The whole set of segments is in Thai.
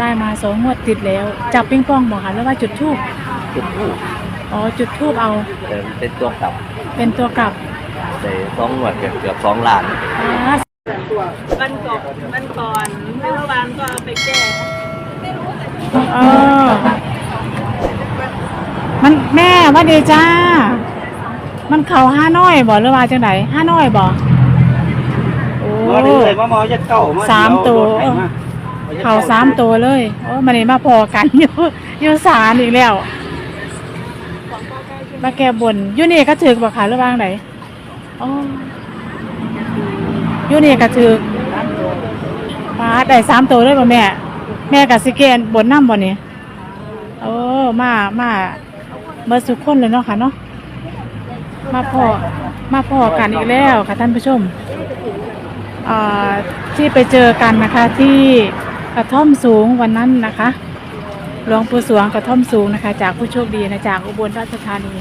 ได้มาสองงวดติดแล้ว จับปิงปองบอกค่ะแล้วว่าจุดทูบจุดทูบอ๋อจุดทูบเอาแต่เป็นตัวกลับเป็นตัวกลับแต่สองหวดเกือบเกือบสองล้านอ่าวันก่อนวันก่อนเมื่อวานก็เอาไปแก้เออมันแม่ว่าดีจ้า มันเข่าห้าน้อยบ่หรือว่าจังไหนห้าน้อยบ่โอ้ มาดีเลยมาหมอจะเก่ามาสามตัวเดี๋ยรถไถมา เขาสามตัวเลยโอ้มันนี่มาพอกันอยู่อยู่ศาลอีกแล้วมาแก้บนอยู่นี่ก็ถือบ่ค่ะหรือว่างไหนอ๋อยู่นี่ก็ถือฟ้าได้สามตัวเลยป่ะแม่ แม่กับสิเกนบนน้ำบ่นี่โอ้มามาเมื่อสุกคนเลยเนาะค่ะเนาะมาพอมาพอกันอีกแล้วค่ะท่านผู้ชมอ่าที่ไปเจอกันนะคะที่ กระท่อมสูงวันนั้นนะคะหลวงปู่สวงกระท่อมสูงนะคะ จากผู้โชคดีนะจากอุบลราชธานี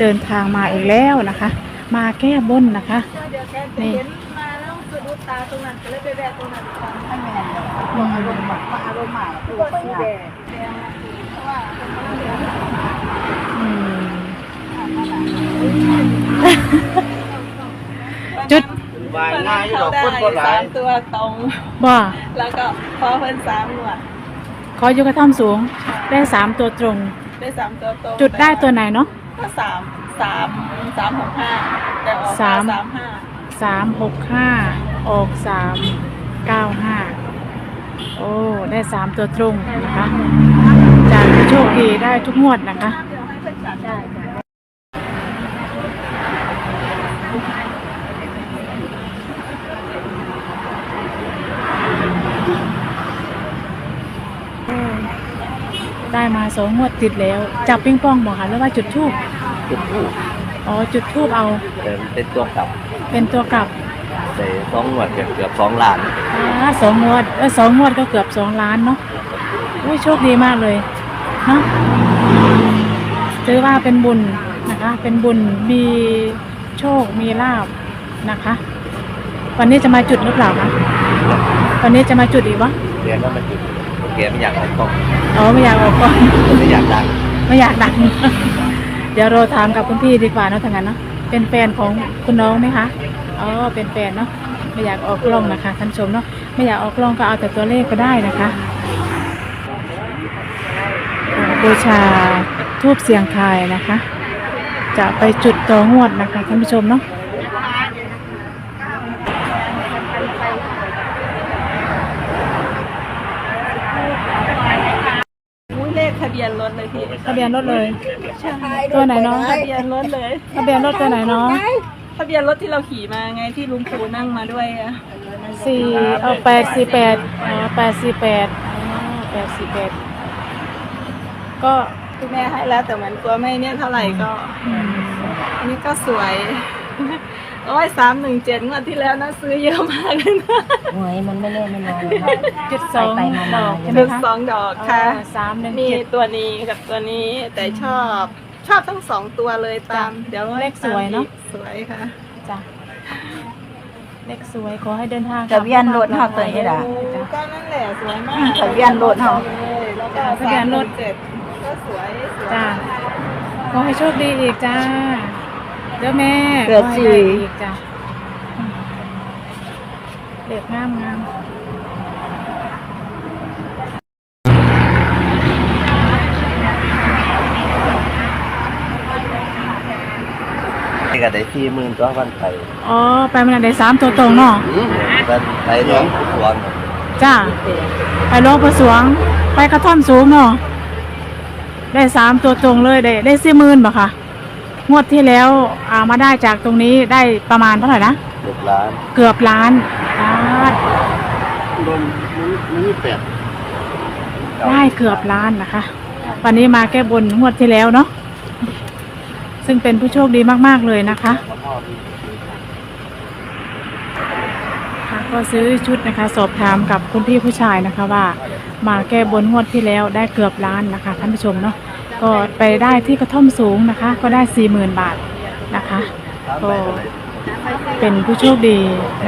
เดินทางมาอีกแล้วนะคะ มาแก้บนนะคะเดี๋ยวแกนี่เห็นมาแล้วสะดุดตาตรงนั้นก็เลยไปแวะตรงนั้นก่อนอืมตัวสีแดงอืม วายง่ายอยู่ดอกได้คนบ่หลาสายมตัวตรง บ่แล้วก็พอเพิ่นสามหนวดขออยู่กระท่อมสูง ได้สามตัวตรง ได้สามตัวตรงจุดได้ตัวไหนเนาะ ก็สามสามสามหกห้าแต่ออกสามสามห้าสามหกห้าออกสามเก้าห้าโอ้ ได้สามตัวตรงนะคะ จากผู้โชคดีได้ทุกงวดนะคะ มาสองงวดติดแล้ว จับปิงปองบอกค่ะแล้วว่าจุดทูบจุดทูบอ๋อจุดทูบเอาแต่เป็นตัวกลับเป็นตัวกลับแต่สองหวดเกือบเกือบสองล้านอ่าสองงวดเออสองงวดก็เกือบสองล้านเนาะอุ้ยโชคดีมากเลยเนาะถือว่าเป็นบุญนะคะ เป็นบุญมีโชคมีลาบนะคะ วันนี้จะมาจุดหรือเปล่าคะวันนี้จะมาจุดอีกวะเรียนก็มันจุด แกไม่อยากออกกล้องอ๋อไม่อยากออกก่อนไม่อยากดังไม่อยากดัง เดี๋ยวเราถามกับคุณพี่ดีกว่าเนาะทางนั้นเนาะเป็นแฟนของคุณน้องไหมคะอ๋อเป็นแฟนเนาะไม่อยากออกกล้องนะคะท่านผู้ชมเนาะไม่อยากออกกล้องก็เอาแต่ตัวเลขก็ได้นะคะอ่าบูชาทูบเสียงทายนะคะ จะไปจุดต่องวดนะคะท่านผู้ชมเนาะ อุ้ย เลขทะเบียนรถเลยพี่ทะเบียนรถเลย ตัวไหนเนาะทะเบียนรถเลยทะเบียนรถตัวไหนเนาะทะเบียนรถที่เราขี่มาไงที่ลุงปูนั่งมาด้วยอะสี่เอาแปดสี่แปดอ๋อแปดสี่แปดอ๋อแปดสี่แปดก็คุณแม่ให้แล้วแต่เหมือนกลัวไม่เนี่ยเท่าไหร่ก็อืมอันนี้ก็สวย โอ้ยสามหนึ่งเจ็ดงวดที่แล้วนะซื้อเยอะมากเลยนะหวยมันไม่แน่ไม่นอนเลยนะจุดสองไปๆมาๆดอกใช่ไหมดึกคะสองดอกค่ะอ๋อสามหนึ่งมีเจ็ด ตัวนี้กับตัวนี้แต่ชอบชอบทั้งสองตัวเลยตาม เดี๋ยวเลขสวยเนอะสวยค่ะจ้ะเลขสวยขอให้เดินทางทะเบียนรถเฮาตัวนี้ล่ะก็นั่นแหละสวยมากทะเบียนรถเฮาเลยแล้วก็สามหนึ่งเจ็ดก็สวยสวยจ้าขอให้โชคดีอีกจ้าเด้อแม่เกิดขอให้สี่ได้อีกจ้าอืมเด็กงามงามนี่ก็ได้สี่หมื่นตัววันไปอ๋อ ไปมันได้สามตัวตรงเนาะวันไปน้องผู้สวนจ้าไปหลวงประสวง ไปกระท่อมสูงเนาะได้สามตัวตรงเลยได้ได้สี่หมื่นบ่ค่ะ งวดที่แล้วอ่ามาได้จากตรงนี้ได้ประมาณเท่าไหร่นะเกือบล้านเกือบล้านล้านรวมมันมันมีแปดได้เกือบล้านนะคะ วันนี้มาแก้บนงวดที่แล้วเนาะ ซึ่งเป็นผู้โชคดีมาก ๆ เลยนะคะค่ะก็ซื้อชุดนะคะ สอบถามกับคุณพี่ผู้ชายนะคะว่า มาแก้บนงวดที่แล้วได้เกือบล้านนะคะท่านผู้ชมเนาะ ก็ไปได้ที่กระท่อมสูงนะคะ ก็ได้สี่หมื่นบาทนะคะก็เป็นผู้โชคดี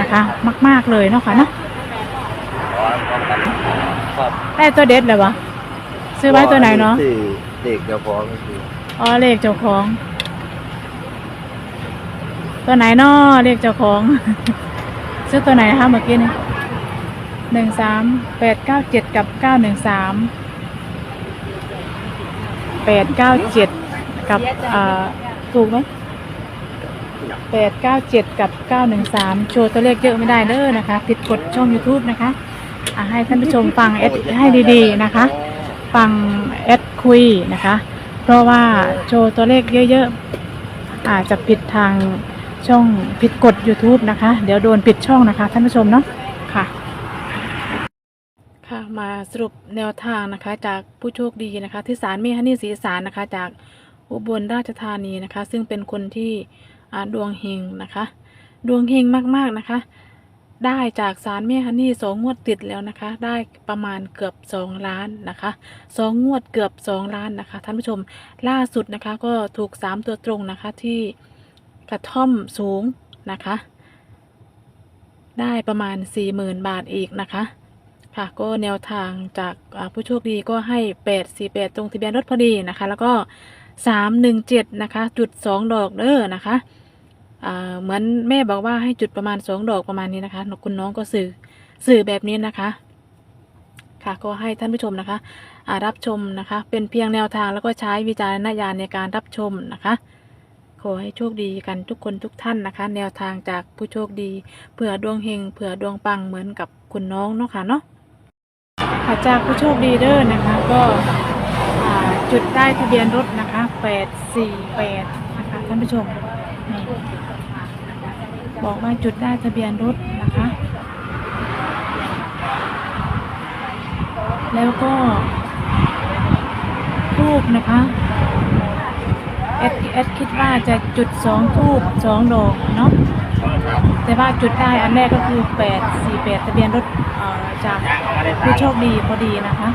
นะคะ มาก ๆเลยเนาะค่ะเนาะขอป้องกันครอบได้ตัวเด็ดเลยวะซื้อไว้ตัวไหนเนาะซื้อเด็กเจ้าของก็คืออ๋อเลขเจ้าของ ตัวไหนเนาะเลขเจ้าของ ซื้อตัวไหนนะคะเมื่อกี้นี่หนึ่งสามแปดเก้าเจ็ดกับเก้าหนึ่งสาม แปดเก้าเจ็ดกับอ่าถูกไหมแปดเก้าเจ็ดกับเก้าหนึ่งสามโชว์ตัวเลขเยอะไม่ได้เด้อนะคะ ผิดกฎช่อง YouTube นะคะอะให้ท่านผู้ชมฟังเอดให้ดีๆนะคะ ฟังเอดคุยนะคะ เพราะว่าโชว์ตัวเลขเยอะๆอาจจะผิดทางช่องผิดกฎ YouTube นะคะ เดี๋ยวโดนปิดช่องนะคะ ท่านผู้ชมเนาะค่ะ มาสรุปแนวทางนะคะ จากผู้โชคดีนะคะที่ศาลเมฮันนี่ศรีสารนะคะ จากอุบลราชธานีนะคะ ซึ่งเป็นคนที่ดวงเฮงนะคะ ดวงเฮงมากๆนะคะ ได้จากสารเมฮันนี่สองงวดติดแล้วนะคะ ได้ประมาณเกือบสองล้านนะคะสองงวดเกือบสองล้านนะคะท่านผู้ชมล่าสุดนะคะ ก็ถูกสามตัวตรงนะคะที่กระท่อมสูงนะคะ ได้ประมาณสี่หมื่นบาทอีกนะคะ ค่ะก็แนวทางจากผู้โชคดีก็ให้แปดสี่แปดตรงทะเบียนรถพอดีนะคะ แล้วก็สามหนึ่งเจ็ดนะคะ จุดสองดอกเด้อนะคะเหมือนแม่บอกว่าให้จุดประมาณสองดอกประมาณนี้นะคะคุณน้องก็สื่อสื่อแบบนี้นะคะ ค่ะก็ให้ท่านผู้ชมนะคะรับชมนะคะ เป็นเพียงแนวทางแล้วก็ใช้วิจารณญาณในการรับชมนะคะ ขอให้โชคดีกันทุกคนทุกท่านนะคะ แนวทางจากผู้โชคดีเผื่อดวงเฮงเผื่อดวงปังเหมือนกับคุณน้องเนาะค่ะเนาะ ค่ะจากผู้โชคดีเด้อนะคะ ก็จุดได้ทะเบียนรถนะคะแปดสี่แปดนะคะท่านผู้ชมนี่บอกว่าจุดได้ทะเบียนรถนะคะ แล้วก็ทูบนะคะเอดเอดคิดว่าจะจุดสองทูบสองดอกเนาะแต่ว่าจุดได้อันแรกก็คือแปดสี่แปดทะเบียนรถจาก ผู้โชคดีพอดีนะคะ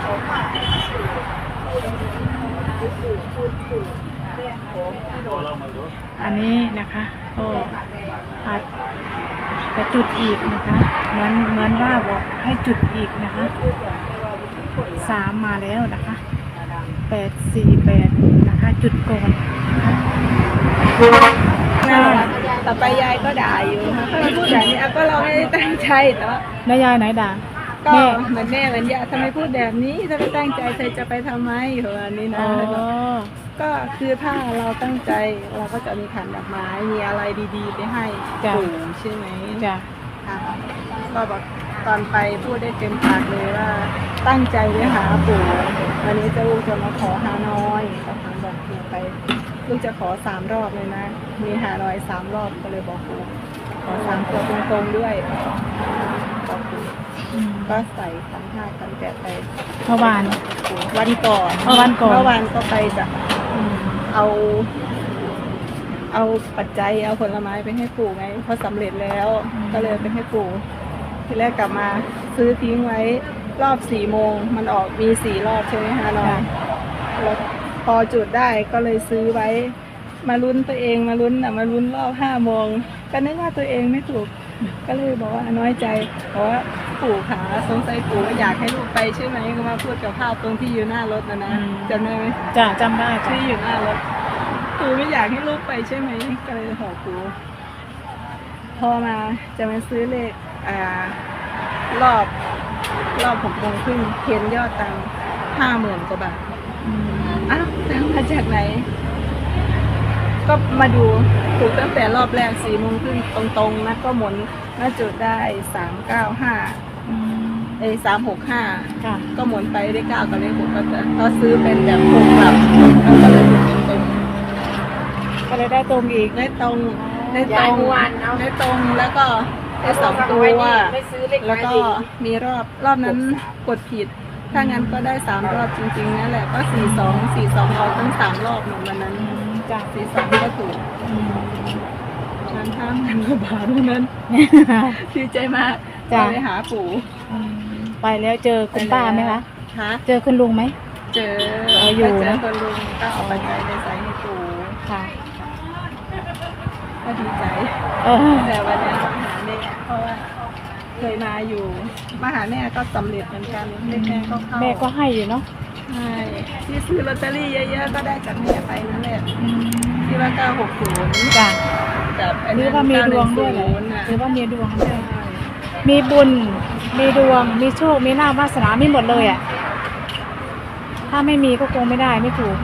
อันนี้นะคะก็อาจจะจุดอีกนะคะเหมือนเหมือนว่าบอกให้จุดอีกนะคะสามมาแล้วนะคะแปดสี่แปดนะคะ จุดก่อนนะคะต่อไปยายก็ด่าอยู่ค่ะถ้าไม่พูดแบบนี้อะก็เราไม่ได้ตั้งใจแต่ว่าแล้วยายไหนด่า ก็แม่เหมือนแม่เหมือนยายทำไมพูดแบบนี้ ถ้าไม่ตั้งใจเธอจะไปทำไมประมาณนี้อ๋นะอก็คือถ้าเราตั้งใจเราก็จะมีขันดอกไม้มีอะไรดีๆ ไปให้จ้ะปู่ใช่ไหมจ้ะค่ะก็บอกตอนไปพูดได้เต็มปากเลยว่า ตั้งใจไปหาปู่วันนี้เจะลูกจะมาขอฮานอยก็ถามบอกปู่ไป ลูกจะขอสามรอบเลยนะ มีฮานอยสามรอบก็เลยบอกปู่ขอสามตัวตรงๆด้วยบอกปู่อืม ก็ใส่ขันห้าขันแปดไปเมื่อวานปู่วันก่อนเอาวันก่อน เมื่อวานก็ไปจะอืมเอา เอาปัจจัยเอาผลไม้ไปให้ปู่ไงเพราะสำเร็จแล้ว ก็เลยไปให้ปู่ ทีแรกกลับมาซื้อทิ้งไว้รอบสี่โมง มันออกมีสี่รอบใช่ไหมฮะน้องแล้วพอจุดได้ก็เลยซื้อไว้ มาลุ้นตัวเองมาลุ้นอะมาลุ้นรอบห้าโมงก็นึกว่าตัวเองไม่ถูก ก็เลยบอกว่าน้อยใจเพราะว่า ปู่ขาสงสัยปู่อยากให้ลูกไปใช่ไหมก็มาพูดกับภาพตรงที่อยู่หน้ารถนะนะจำได้ไหมจ้ะจำได้จ้ะที่อยู่หน้ารถปู่ไม่อยากให้ลูกไปใช่ไหมก็เลยขอปู่พอมาจะมาซื้อเลขอ่ารอบรอบหกโมงครึ่งเห็นยอดตังห้าหมื่นกว่าบาทอืมอ้าวตังมาจากไหน ก็มาดูถูกตั้งแต่รอบแรกสี่โมงครึ่งตรงๆนะก็หมุนมาจุดได้สามเก้าห้า อืมเอ้สามหกห้าค่ะ ก็หมุนไปได้เก้ากับเลขหกก็จะก็ซื้อเป็นแบบหกแบบแล้วก็เลยถูกตรงก็เลยได้ตรงอีกๆได้ตรงได้ตรงได้ตรงแล้วก็ได้สองตัวแล้วก็มีรอบรอบนั้นกดผิด ถ้างั้นก็ได้สามรอบจริงๆนั่นแหละก็สี่สองสี่สองเอาทั้งสามรอบเหมือนวันนั้นจ้ะสี่สองก็ถูกอืมนั้นห้าพันกว่าบาทเท่านั้นดีใจมากจ้ะไปหาปู่อืม ไปแล้วเจอคุณป้าไหมคะฮะเจอคุณลุงไหม เจอเอาอยู่ก็เจอนะคนลุงก็เอาปัจจัยไปใส่ให้ปู่ค่ะก็ดีใจ เออแต่วันนี้ต้องหาแม่เพราะว่าเคยมาอยู่มาหาแม่ก็สำเร็จเหมือนกันเลขแม่ก็เข้าแม่ก็ให้อยู่เนาะใช่ที่ซื้อลอตเตอรี่เยอะๆก็ได้จากแม่ไปนั่นแหละที่ว่า960จ้ะกับไอ้หรือนั่นว่ามีดวงด้วยแหละ910น่ะหรือว่ามีดวงด้วย มีบุญ มีดวง มีโชค มีหน้าวาสนา มีหมดเลยอะ ถ้าไม่มีก็คงไม่ได้ไม่ถูก